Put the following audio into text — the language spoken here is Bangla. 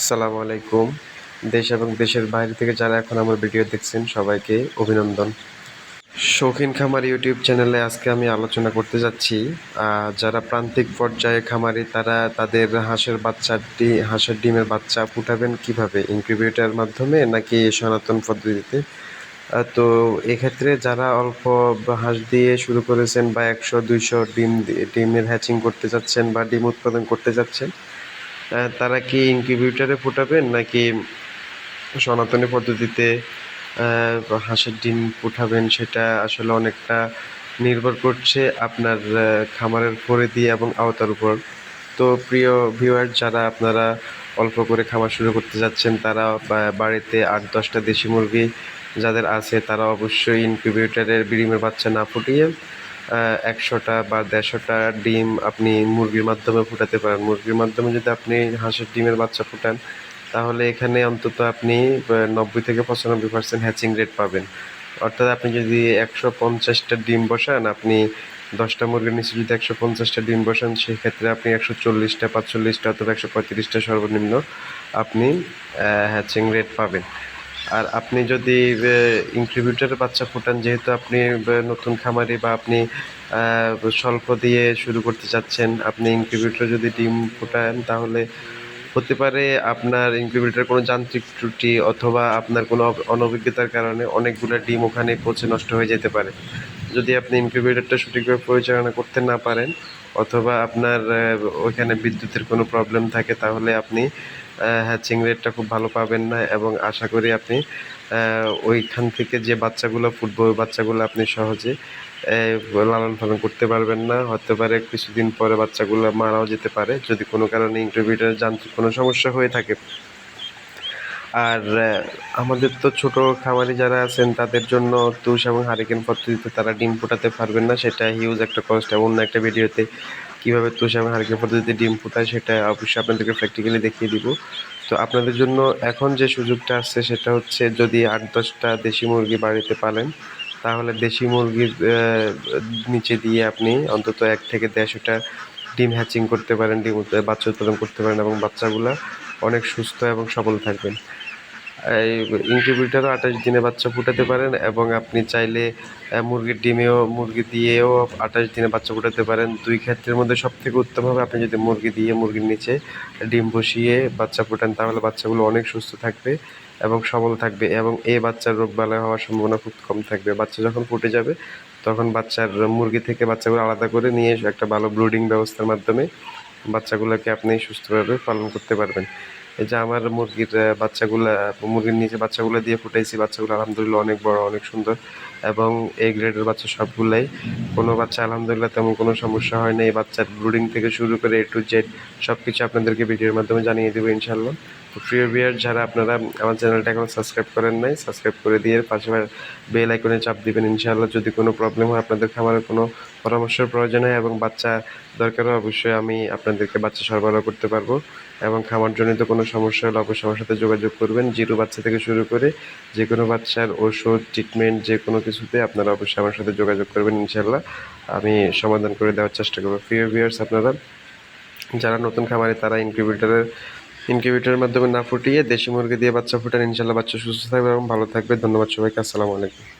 আসসালামু আলাইকুম। দেশ এবং দেশের বাইরে থেকে যারা এখন আমার ভিডিও দেখছেন, সবাইকে অভিনন্দন। শৌখিন খামার ইউটিউব চ্যানেলে আজকে আমি আলোচনা করতে যাচ্ছি। যারা প্রান্তিক পর্যায়ে খামারি, তারা তাদের হাঁসের বাচ্চাটি হাঁসের ডিমের বাচ্চা ফুটাবেন কীভাবে? ইনকিউবেটরের মাধ্যমে নাকি সনাতন পদ্ধতিতে? তো এক্ষেত্রে যারা অল্প হাঁস দিয়ে শুরু করেছেন বা একশো, দুইশো ডিম, ডিমের হ্যাচিং করতে যাচ্ছেন বা ডিম উৎপাদন করতে যাচ্ছেন তারা কি ইনকিউবেটরে ফুটাবেন নাকি সনাতনী পদ্ধতিতে হাঁসের ডিম ফুটাবেন সেটা আসলে অনেকটা নির্ভর করছে আপনার খামারের পরিধি এবং আওতার উপর। তো প্রিয় ভিউয়ার যারা আপনারা অল্প করে খামার শুরু করতে যাচ্ছেন, তারা বাড়িতে আট দশটা দেশি মুরগি যাদের আছে, তারা অবশ্যই ইনকিউবেটরের ডিমের বাচ্চা না ফুটিয়ে একশোটা বা দেড়শোটা ডিম আপনি মুরগির মাধ্যমে ফুটাতে পারেন। মুরগির মাধ্যমে যদি আপনি হাঁসের ডিমের বাচ্চা ফুটান, তাহলে এখানে অন্তত আপনি নব্বই থেকে পঁচানব্বই পার্সেন্ট হ্যাচিং রেট পাবেন। অর্থাৎ আপনি যদি একশো পঞ্চাশটা ডিম বসান, আপনি দশটা মুরগির নিচে যদি একশো পঞ্চাশটা ডিম বসান, সেক্ষেত্রে আপনি একশো চল্লিশটা, পাঁচচল্লিশটা অথবা একশো পঁয়ত্রিশটা সর্বনিম্ন আপনি হ্যাচিং রেট পাবেন। আর আপনি যদি ইনকিউবেটরের বাচ্চা ফোটান, যেহেতু আপনি নতুন খামারি বা আপনি স্বল্প দিয়ে শুরু করতে চাচ্ছেন, আপনি ইনকিউবেটরে যদি ডিম ফোটান, তাহলে হতে পারে আপনার ইনকিউবেটরের কোনো যান্ত্রিক ত্রুটি অথবা আপনার কোনো অনভিজ্ঞতার কারণে অনেকগুলো ডিম ওখানে পচে নষ্ট হয়ে যেতে পারে। যদি আপনি ইনকিউবেটরটা সঠিকভাবে পরিচালনা করতে না পারেন অথবা আপনার ওইখানে বিদ্যুতের কোনো প্রবলেম থাকে, তাহলে আপনি হ্যাচিং রেটটা খুব ভালো পাবেন না এবং আশা করি আপনি ওইখান থেকে যে বাচ্চাগুলো ফুটবে ওই বাচ্চাগুলো আপনি সহজে লালন পালন করতে পারবেন না। হতে পারে কিছুদিন পরে বাচ্চাগুলো মারাও যেতে পারে। যদি কোনো কারণে ইনকিউবেটরের যান্ত্রিক কোনো সমস্যা হয়ে থাকে আর আমাদের তো ছোট খামারি যারা আছেন, তাদের জন্য তুষ এবং হারিকেন পদ্ধতিতে তারা ডিম ফোটাতে পারবেন না। সেটা হিউজ একটা কষ্ট এবং অন্য একটা ভিডিওতে কীভাবে তুষ এবং হারিকেন পদ্ধতিতে ডিম ফোটায় সেটা অবশ্যই আপনাদেরকে প্র্যাকটিক্যালি দেখিয়ে দিব। তো আপনাদের জন্য এখন যে সুযোগটা আসছে, সেটা হচ্ছে যদি আট দশটা দেশি মুরগি বাড়িতে পালেন, তাহলে দেশি মুরগির নিচে দিয়ে আপনি অন্তত এক থেকে দেড়শোটা ডিম হ্যাচিং করতে পারেন, ডিম বাচ্চা উৎপাদন করতে পারেন এবং বাচ্চাগুলা অনেক সুস্থ এবং সবল থাকবেন। এই ইনকিউবেটরও আঠাশ দিনে বাচ্চা ফুটাতে পারেন এবং আপনি চাইলে মুরগির ডিমেও, মুরগি দিয়েও আঠাশ দিনে বাচ্চা ফুটাতে পারেন। দুই ক্ষেত্রের মধ্যে সব থেকে উত্তম হবে, আপনি যদি মুরগি দিয়ে মুরগির নিচে ডিম বসিয়ে বাচ্চা ফুটান, তাহলে বাচ্চাগুলো অনেক সুস্থ থাকবে এবং সবল থাকবে এবং এই বাচ্চার রোগ বালাই হওয়ার সম্ভাবনা খুব কম থাকবে। বাচ্চা যখন ফুটে যাবে, তখন বাচ্চার মুরগি থেকে বাচ্চাগুলো আলাদা করে নিয়ে একটা ভালো ব্রুডিং ব্যবস্থার মাধ্যমে বাচ্চাগুলোকে আপনি সুস্থভাবে পালন করতে পারবেন। এই যে আমার মুরগির বাচ্চাগুলা, মুরগির নিচে বাচ্চাগুলো দিয়ে ফুটাইছি, বাচ্চাগুলো আলহামদুলিল্লাহ অনেক বড়, অনেক সুন্দর। এবং এই গ্রেডের বাচ্চা সবগুলাই, কোনো বাচ্চা আলহামদুলিল্লাহ তেমন কোনো সমস্যা হয় না। এই বাচ্চার ব্রুডিং থেকে শুরু করে এ টু জেড সব কিছু আপনাদেরকে ভিডিওর মাধ্যমে জানিয়ে দেবো ইনশাল্লাহ প্রিয় বিয়ার যারা আপনারা আমার চ্যানেলটা এখন সাবস্ক্রাইব করেন নাই, সাবস্ক্রাইব করে দিয়ে পাশে বেল আইকনে চাপ দিবেন ইনশাল্লাহ যদি কোনো প্রবলেম হয় আপনাদের খামারের কোনো পরামর্শের প্রয়োজন হয় এবং বাচ্চা দরকারও অবশ্যই আমি আপনাদেরকে বাচ্চা সরবরাহ করতে পারব। এবং খামারজনিত কোনো সমস্যা হলে অবশ্যই আমার সাথে যোগাযোগ করবেন। জিরো বাচ্চা থেকে শুরু করে যে কোনো বাচ্চার ওষুধ ট্রিটমেন্ট যে কোনো কিছুতে আপনারা অবশ্যই আমার সাথে যোগাযোগ করবেন ইনশাল্লাহ আমি সমাধান করে দেওয়ার চেষ্টা করব। প্রিয় ভিউয়ার্স আপনারা যারা নতুন খামারে, তারা ইনকিউবেটরের ইনকিউবেটরের মাধ্যমে না ফুটিয়ে দেশি মুরগি দিয়ে বাচ্চা ফুটান ইনশাল্লাহ বাচ্চা সুস্থ থাকবে এবং ভালো থাকবে। ধন্যবাদ সবাইকে। আসসালামু আলাইকুম।